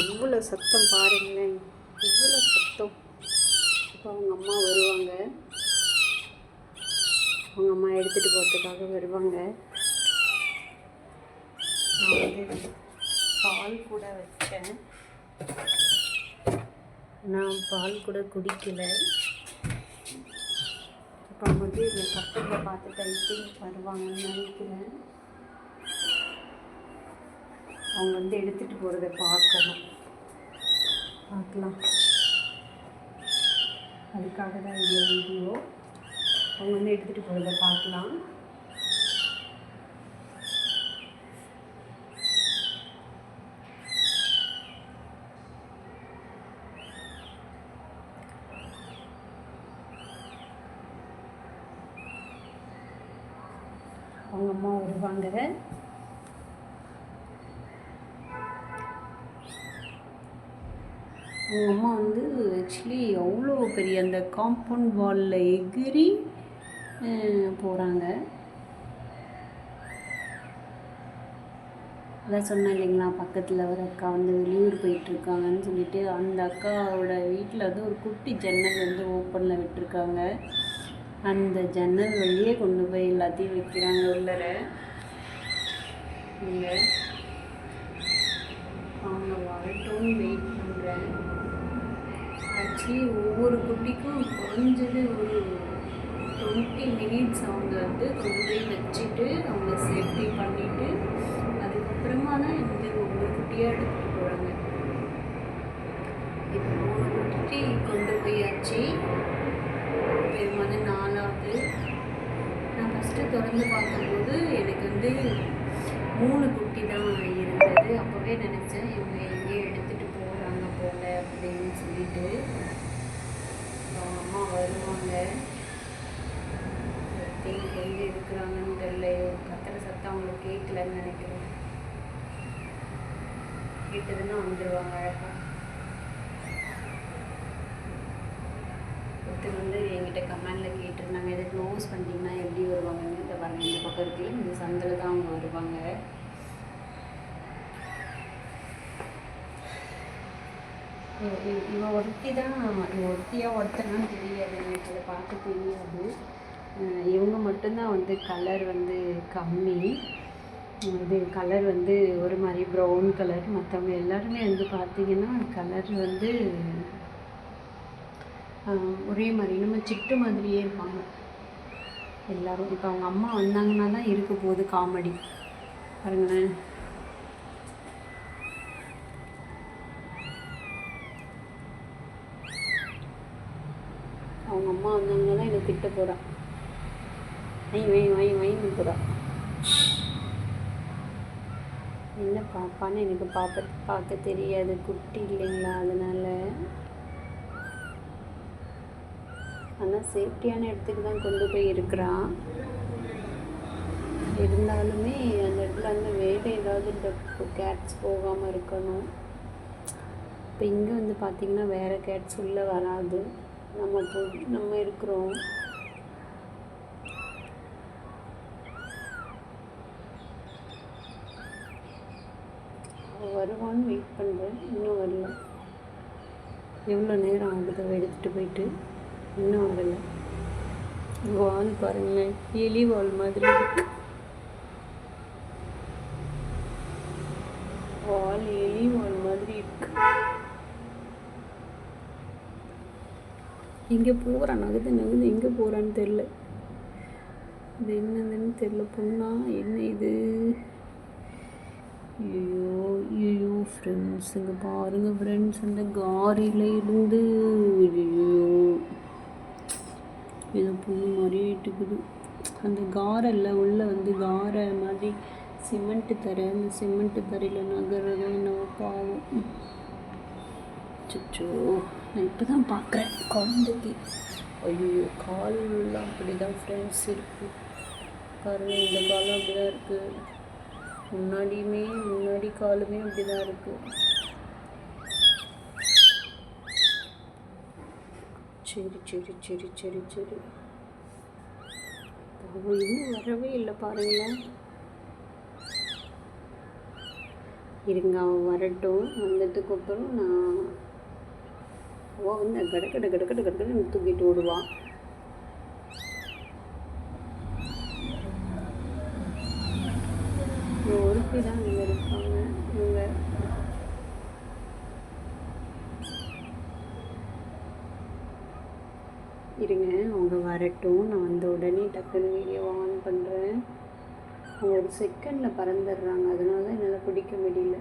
எவ்வளோ சத்தம் பாருங்களேன். எவ்வளோ சத்தம்? இப்போ அவங்க அம்மா வருவாங்க. அவங்க அம்மா எடுத்துகிட்டு போகிறதுக்காக வருவாங்க. நான் வந்து பால் கூட வச்சேன் நான் பால் கூட குடிக்கல. இப்போ வந்து இந்த பக்கத்தில் பார்த்து டைப்பிங் வருவாங்கன்னு நினைக்கிறேன். அவங்க வந்து எடுத்துகிட்டு போகிறத பார்க்கணும். பார்க்கலாம். அதுக்காக தான் இந்த வீடியோ அவங்க வந்து எடுத்துகிட்டு போகிறத பார்க்கலாம். அவங்க அம்மா வருவாங்க. அவங்க அம்மா வந்து ஆக்சுவலி அவ்வளோ பெரிய அந்த காம்பவுண்ட் வாலில் எகிரி போகிறாங்க அதான் சொன்னேன் இல்லைங்களா பக்கத்தில் ஒரு அக்கா வந்து வெளியூர் போயிட்டுருக்காங்கன்னு சொல்லிட்டு அந்த அக்காவோட வீட்டில் வந்து ஒரு குட்டி ஜன்னல் வந்து ஓப்பனில் விட்டுருக்காங்க. அந்த ஜன்னல் வழியே கொண்டு போய் எல்லாத்தையும் வைக்கிறாங்க உள்ளர. இங்கே. அவங்க வரட்டும்னு வெயிட் பண்ணுறேன் ஆக்சுவலி ஒவ்வொரு குட்டிக்கும் குறைஞ்சது ஒரு டுவெண்ட்டி மினிட்ஸ் அவங்க வந்து கொண்டு போய் வச்சுட்டு அவங்க சேஃப்டி பண்ணிவிட்டு அதுக்கப்புறமா தான் இந்த ஒவ்வொரு குட்டியாக எடுத்துகிட்டு போகிறாங்க இப்போ மூணு குட்டி கொண்டு போயாச்சு. இது வந்து நாலாவது. நான் ஃபஸ்ட்டு திறந்து பார்க்கும்போது எனக்கு வந்து மூணு குட்டி தான் இருந்தது. அப்போவே நினச்சேன் இவங்க எங்கேயோ எடுத்து அப்படின்னு சொல்லிட்டு அவங்க அம்மா வருவாங்க. திங்க் எங்கே இருக்கிறாங்கன்னு தெரியல கத்துற சத்தம் அவங்களுக்கு கேட்கலன்னு நினைக்கிறேன். கேட்டதுன்னா வந்துடுவாங்க அழகாக ஒருத்தர் வந்து என்கிட்ட கமெண்டில் கேட்டிருந்தாங்க. இதை க்ளோஸ் பண்ணிட்டீங்கன்னா எப்படி வருவாங்கன்னு? இந்த பாருங்க இந்த பக்கம் இருக்குல்ல இந்த சந்தில் தான் அவங்க வருவாங்க. இவ- ஒருத்தி தான் இவ ஒருத்தியாக ஒருத்தனான்னு தெரியாது எனக்கு இதை பார்க்க தெரியாது. இவங்க மட்டும்தான் வந்து கலர் வந்து கம்மி. இது கலர் வந்து ஒரு மாதிரி ப்ரௌன் கலர் மற்றவங்க எல்லாருமே வந்து பார்த்தீங்கன்னா கலர் வந்து ஒரே மாதிரி. நம்ம சிட்டு மாதிரியே இருப்பாங்க. எல்லோரும். இப்போ அவங்க அம்மா வந்தாங்கன்னா தான் இருக்க போகுது காமெடி பாருங்களேன். அவங்க அம்மா வந்தாங்கன்னா தான் என்னை திட்ட போகிறா வை வை வை வைன்னு போகிறா என்ன பாப்பான்னு எனக்கு பார்க்க பார்க்க தெரியாது. குட்டி இல்லைங்களா அதனால். ஆனால் சேஃப்டியான இடத்துக்கு தான் கொண்டு போய் இருக்கிறான் இருந்தாலுமே அந்த இடத்துல வந்து வேறு ஏதாவது இந்த கேட்ஸ் போகாமல் இருக்கணும். இப்போ இங்கே வந்து பார்த்திங்கன்னா வேறு கேட்ஸ் உள்ளே வராது. நம்ம நம்ம இருக்கிறோம். வருவான்னு வெயிட் பண்ணுறேன் இன்னும் வரல. எவ்வளோ நேரம் ஆகுது எடுத்துகிட்டு போயிட்டு? இன்னும் வரல. வால் பாருங்களேன். எலி வால் மாதிரி இருக்கு. வால் எலி வால் மாதிரி இருக்கு. எங்கே போகிறான்? நகுது நகுது. எங்கே போகிறான்னு தெரில இது என்னதுன்னு தெரில பொண்ணா? என்ன இது? ஐயோ ஐயோ ஃப்ரெண்ட்ஸ் இங்கே பாருங்க. ஃப்ரெண்ட்ஸ் அந்த காரியில் இருந்து. ஐயோ. ஏதோ புது மாதிரியே இட்டுக்குது. அந்த காரில் உள்ளே வந்து காரை மாதிரி சிமெண்ட்டு தர. அந்த சிமெண்ட்டு தரையில் நகர்றதும் என்னவோ பாவம். அச்சோ நான் இப்போ தான் பார்க்குறேன். குழந்தைக்கு. ஐயோ கால்லாம் அப்படி தான் ஃப்ரெண்ட்ஸ் இருக்குது பாருங்கள் இந்த காலம் அப்படி தான் இருக்குது முன்னாடியுமே முன்னாடி காலுமே அப்படி தான் இருக்குது சரி சரி சரி சரி. சரி இன்னும் வரவே இல்லை பாருங்களேன். இருங்க அவன் வரட்டும். வந்ததுக்கப்புறம் நான் அவள் வந்து கட கட கட தூக்கிட்டு ஓடுவான் ஒருத்தி தான் இங்கே இருப்பாங்க இவங்க இருங்க அவங்க வரட்டும். நான் வந்த உடனே டக்குன்னு வீடியோ ஆன் பண்ணுறேன் அவங்க ஒரு செகண்டில் பறந்துடுறாங்க. அதனால தான் என்னால் பிடிக்க முடியல.